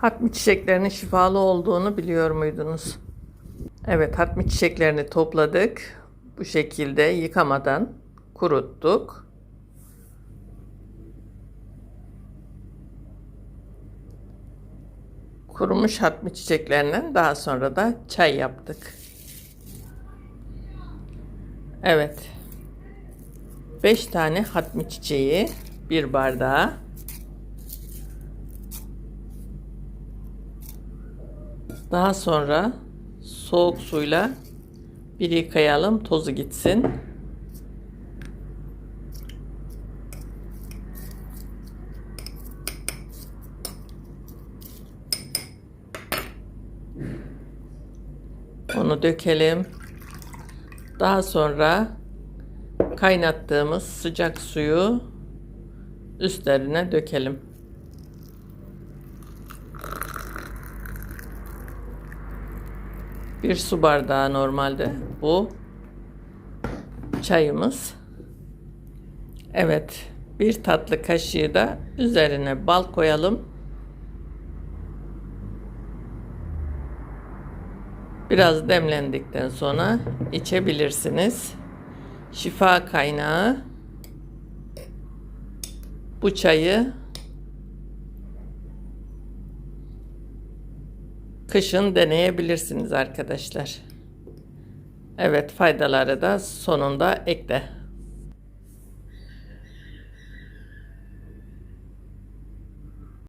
Hatmi çiçeklerinin şifalı olduğunu biliyor muydunuz? Evet, hatmi çiçeklerini topladık. Bu şekilde yıkamadan kuruttuk. Kurumuş hatmi çiçeklerinden daha sonra da çay yaptık. Evet. 5 tane hatmi çiçeği bir bardağa Daha sonra soğuk suyla bir yıkayalım tozu gitsin. Onu dökelim. Daha sonra kaynattığımız sıcak suyu üstlerine dökelim. Bir su bardağı normalde bu çayımız. Evet, bir tatlı kaşığı da üzerine bal koyalım. Biraz demlendikten sonra içebilirsiniz. Şifa kaynağı. Bu çayı kışın deneyebilirsiniz arkadaşlar. Evet faydaları da sonunda ekle.